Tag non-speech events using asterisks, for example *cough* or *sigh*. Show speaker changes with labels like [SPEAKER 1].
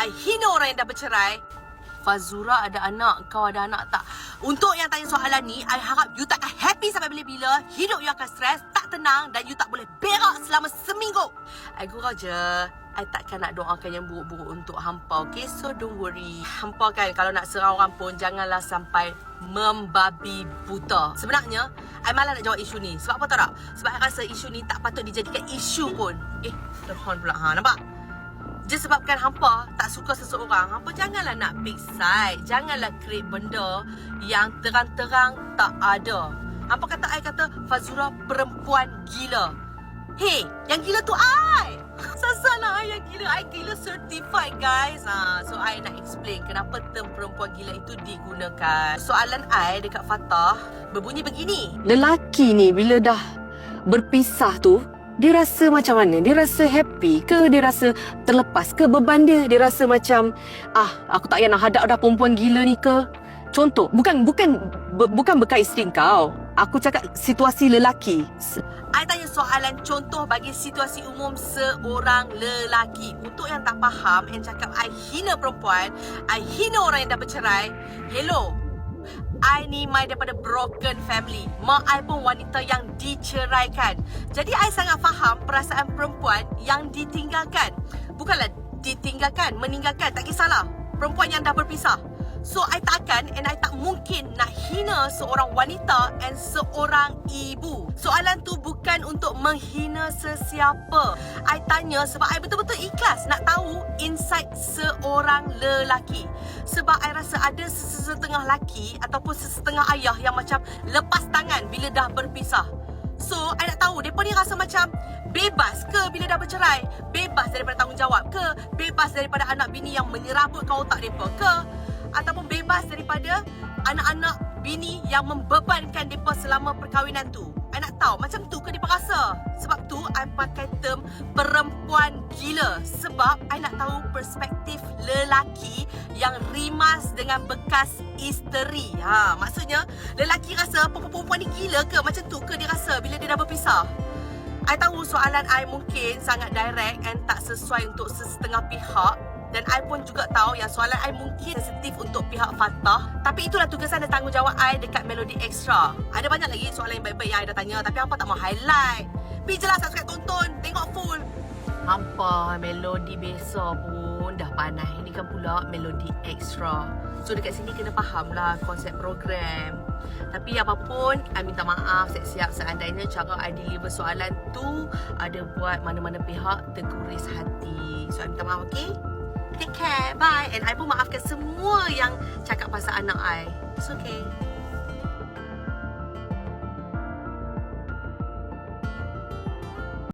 [SPEAKER 1] I hina orang yang dah bercerai. Fazura ada anak, kau ada anak tak? Untuk yang tanya soalan ni, I harap you takkan happy sampai bila-bila. Hidup you akan stres, tak tenang dan you tak boleh berak selama seminggu. I gurau je. I takkan nak doakan yang buruk-buruk untuk hampa, okay? So don't worry. Hampa kan kalau nak serang orang pun janganlah sampai membabi buta. Sebenarnya, I malah nak jawab isu ni. Sebab apa tahu tak? Sebab I rasa isu ni tak patut dijadikan isu pun. Eh, telefon pula. Ha, nampak? Just sebabkan hampa tak suka seseorang, hampa janganlah nak big side. Janganlah create benda yang terang-terang tak ada. Hampa kata I kata Fazura perempuan gila. Hey, yang gila tu I. *laughs* Sasalah I yang gila. I gila certified guys. Ha, so I nak explain kenapa term perempuan gila itu digunakan. Soalan I dekat Fatah berbunyi begini.
[SPEAKER 2] lelaki ni bila dah berpisah tu dia rasa macam mana? Dia rasa happy ke? Dia rasa terlepas ke beban dia? Dia rasa macam ah aku tak payah nak hadap dah perempuan gila ni ke? Contoh, bukan bukan bu- bukan berkait isteri kau. Aku cakap situasi lelaki.
[SPEAKER 1] I tanya soalan contoh bagi situasi umum seorang lelaki. Untuk yang tak faham and cakap I hina perempuan, I hina orang yang dah bercerai. Hello. I ni mai daripada broken family. Mak I pun wanita yang diceraikan. Jadi I sangat faham perasaan perempuan yang ditinggalkan. Bukanlah ditinggalkan, meninggalkan, tak kisahlah. Perempuan yang dah berpisah. So I takkan and I tak mungkin nak hina seorang wanita and seorang ibu. Soalan tu bukan untuk menghina sesiapa. I tanya sebab I betul-betul ikhlas nak tahu insight seorang lelaki. Sebab I rasa ada sesetengah lelaki ataupun sesetengah ayah yang macam lepas tangan bila dah berpisah. So, I nak tahu mereka ni rasa macam bebas ke bila dah bercerai? Bebas daripada tanggungjawab ke? Bebas daripada anak bini yang menyerabutkan otak mereka ke? Ataupun bebas daripada anak-anak bini yang membebankan mereka selama perkahwinan tu? I nak tahu macam tu ke mereka rasa? Sebab tu, I pakai term perempuan gila. Sebab I nak tahu perspektif lelaki yang rimas dengan bekas isteri. Ha, maksudnya lelaki rasa perempuan ni gila ke? Macam tu ke dia rasa bila dia dah berpisah? I tahu soalan I mungkin sangat direct and tak sesuai untuk sesetengah pihak dan I pun juga tahu yang soalan I mungkin sensitif untuk pihak Fatah. Tapi itulah tugasan dan tanggungjawab I dekat Melody Extra. Ada banyak lagi soalan yang baik-baik yang I dah tanya Tapi hampa tak mau highlight? Pergi je lah subscribe tonton, tengok full. Hampa Melody biasa pun dah panas. Ini kan pula Melody Extra. So dekat sini kena faham lah konsep program. Tapi apapun I minta maaf siap-siap seandainya cara I deliver soalan tu Ada buat mana-mana pihak terguris hati. So I minta maaf okay Take care, bye. And I pun maafkan semua yang cakap pasal anak I. It's okay